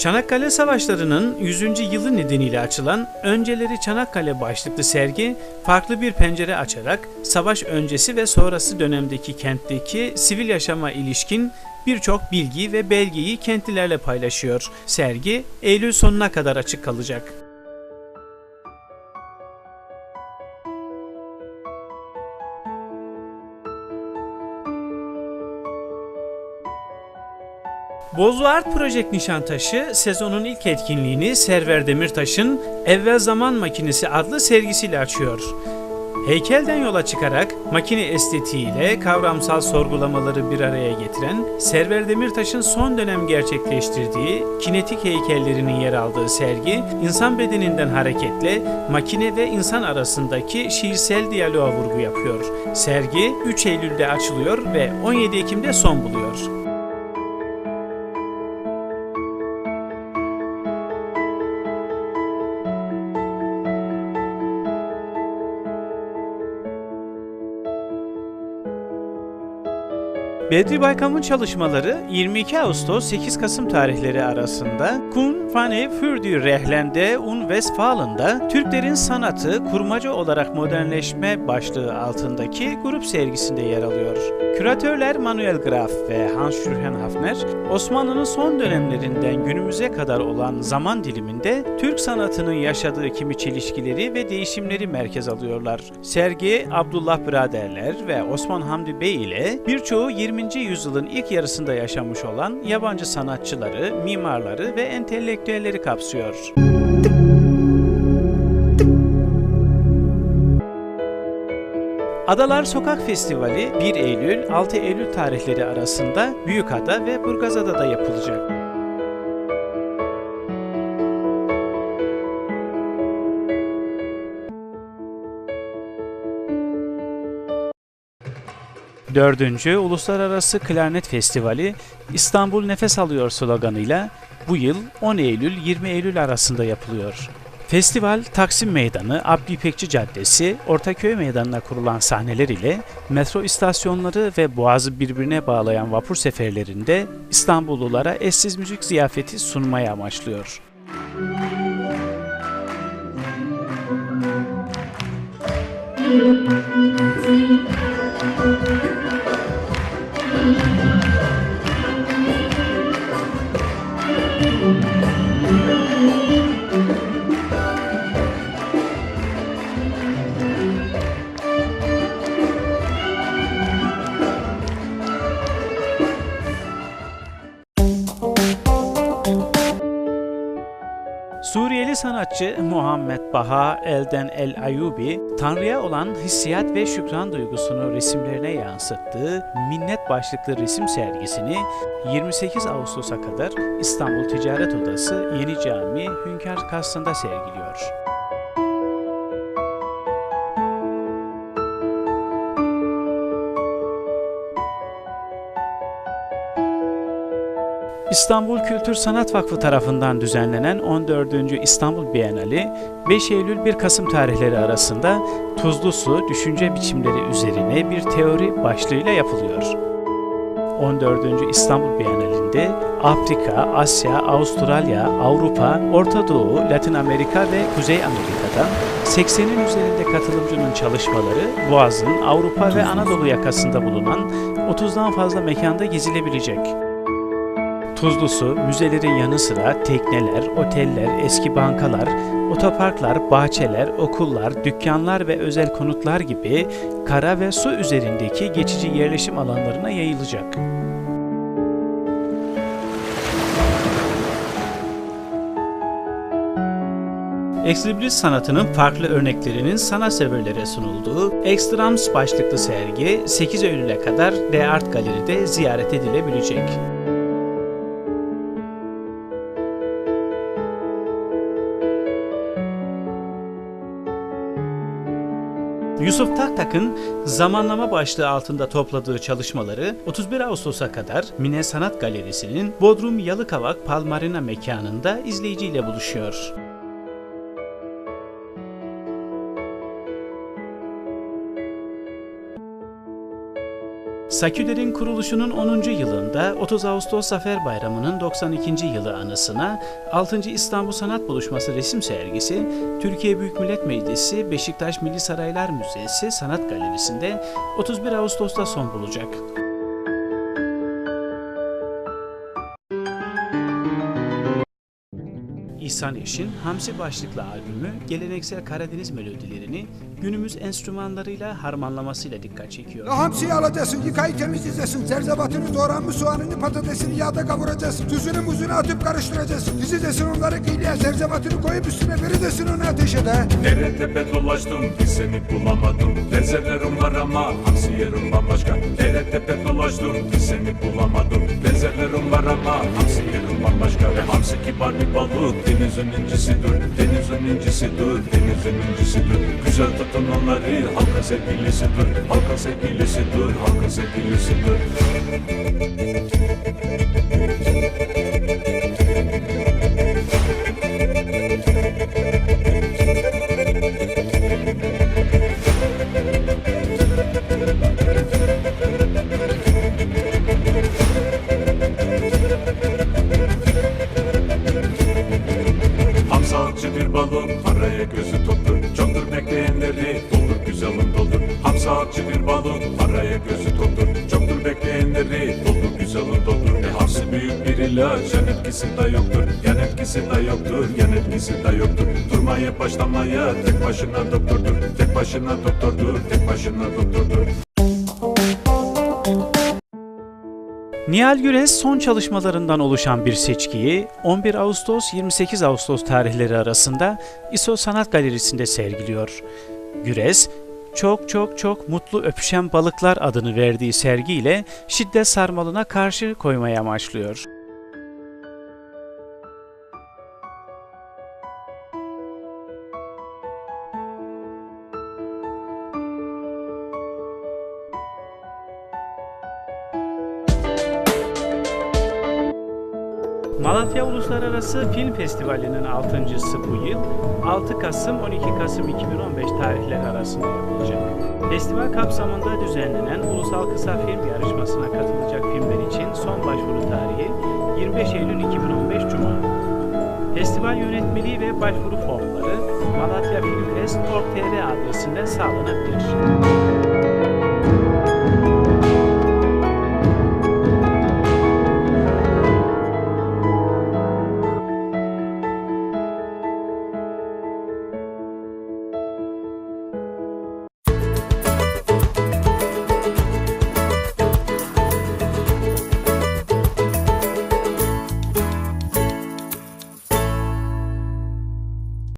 Çanakkale Savaşları'nın 100. yılı nedeniyle açılan Önceleri Çanakkale başlıklı sergi farklı bir pencere açarak savaş öncesi ve sonrası dönemdeki kentteki sivil yaşama ilişkin birçok bilgi ve belgeyi kentlilerle paylaşıyor. Sergi Eylül sonuna kadar açık kalacak. Bozu Art Project Nişantaşı sezonun ilk etkinliğini Server Demirtaş'ın Evvel Zaman Makinesi adlı sergisiyle açıyor. Heykelden yola çıkarak makine estetiğiyle kavramsal sorgulamaları bir araya getiren Server Demirtaş'ın son dönem gerçekleştirdiği kinetik heykellerinin yer aldığı sergi, insan bedeninden hareketle makine ve insan arasındaki şiirsel diyaloğa vurgu yapıyor. Sergi 3 Eylül'de açılıyor ve 17 Ekim'de son buluyor. Bedri Baykam'ın çalışmaları 22 Ağustos 8 Kasım tarihleri arasında Kun Fane für die Rehlende und Westfalen'da Türklerin sanatı kurmaca olarak modernleşme başlığı altındaki grup sergisinde yer alıyor. Küratörler Manuel Graf ve Hans Jürgen Hafner, Osmanlı'nın son dönemlerinden günümüze kadar olan zaman diliminde Türk sanatının yaşadığı kimi çelişkileri ve değişimleri merkez alıyorlar. Sergi Abdullah Biraderler ve Osman Hamdi Bey ile birçoğu 20. yüzyılın ilk yarısında yaşamış olan yabancı sanatçıları, mimarları ve entelektüelleri kapsıyor. Adalar Sokak Festivali 1 Eylül 6 Eylül tarihleri arasında Büyükada ve Burgazada'da yapılacak. Dördüncü Uluslararası Klarnet Festivali İstanbul Nefes Alıyor sloganıyla bu yıl 10 Eylül 20 Eylül arasında yapılıyor. Festival Taksim Meydanı, Abdi İpekçi Caddesi, Ortaköy Meydanı'na kurulan sahneler ile metro istasyonları ve boğazı birbirine bağlayan vapur seferlerinde İstanbullulara eşsiz müzik ziyafeti sunmayı amaçlıyor. Suriyeli sanatçı Muhammed Baha Elden El Ayubi, Tanrı'ya olan hissiyat ve şükran duygusunu resimlerine yansıttığı Minnet başlıklı resim sergisini 28 Ağustos'a kadar İstanbul Ticaret Odası Yeni Cami Hünkar Kasrı'nda sergiliyor. İstanbul Kültür Sanat Vakfı tarafından düzenlenen 14. İstanbul Bienali 5 Eylül 1 Kasım tarihleri arasında Tuzlu Su Düşünce Biçimleri üzerine bir teori başlığıyla yapılıyor. 14. İstanbul Bienalinde Afrika, Asya, Avustralya, Avrupa, Orta Doğu, Latin Amerika ve Kuzey Amerika'dan 80'in üzerinde katılımcının çalışmaları Boğaz'ın Avrupa ve Anadolu yakasında bulunan 30'dan fazla mekanda gezilebilecek. Tuzlu su, müzelerin yanı sıra tekneler, oteller, eski bankalar, otoparklar, bahçeler, okullar, dükkanlar ve özel konutlar gibi kara ve su üzerindeki geçici yerleşim alanlarına yayılacak. Ekslibris sanatının farklı örneklerinin sanatseverlere sunulduğu Extrams başlıklı sergi 8 Eylül'e kadar De Art Galeri'de ziyaret edilebilecek. Yusuf Taktak'ın zamanlama başlığı altında topladığı çalışmaları 31 Ağustos'a kadar Mine Sanat Galerisi'nin Bodrum Yalıkavak Palmarina mekanında izleyiciyle buluşuyor. Saküler'in kuruluşunun 10. yılında 30 Ağustos Zafer Bayramı'nın 92. yılı anısına 6. İstanbul Sanat Buluşması resim sergisi Türkiye Büyük Millet Meclisi Beşiktaş Milli Saraylar Müzesi Sanat Galerisi'nde 31 Ağustos'ta son bulacak. İhsan Eş'in Hamsi başlıklı albümü geleneksel Karadeniz melodilerini günümüz enstrümanlarıyla harmanlamasıyla dikkat çekiyor. Hamsiyi alacaksın, yıkayıp temizleyeceksin. Zerzevatını, doğranmış soğanını, patatesini yağda kavuracaksın. Tuzunu muzunu atıp karıştıracaksın. Dizeceksin onları kıyıya, zerzevatını koyup üstüne vereceksin onu ateşe de. Dere tepe dolaştım bir seni bulamadım Benzerlerim var ama hamsi yerim bambaşka Dere tepe dolaştım bir seni bulamadım Benzerlerim var ama hamsi yerim bambaşka Ve hamsi kibar bir balık denizin incisidir Denizin incisidir, denizin incisidir Güzel tutun onları halkın sevgilisidir Halkın sevgilisidir, halkın sevgilisidir avcı bir balon araya gözü Avcı bir balon araya gözü toptur Çoktur bekleyenleri doldur güzelim doldur E hamsi büyük bir ilaç yan etkisi de yoktur. Yan etkisi de yoktur yan etkisi de yoktur. Durmaya başlamaya tek başına doktordur. Tek başına doktordur tek başına doktordur. Nihal Gürez son çalışmalarından oluşan bir seçkiyi 11 Ağustos-28 Ağustos tarihleri arasında İSO Sanat Galerisi'nde sergiliyor. Gürez, çok çok çok mutlu öpüşen balıklar adını verdiği sergiyle şiddet sarmalına karşı koymaya amaçlıyor. Malatya Uluslararası Film Festivali'nin altıncısı bu yıl 6 Kasım 12 Kasım 2015 tarihleri arasında yapılacak. Festival kapsamında düzenlenen ulusal kısa film yarışmasına katılacak filmler için son başvuru tarihi 25 Eylül 2015 Cuma. Festival yönetmeliği ve başvuru formları Malatya Film Fest.org.tr adresinden sağlanabilir.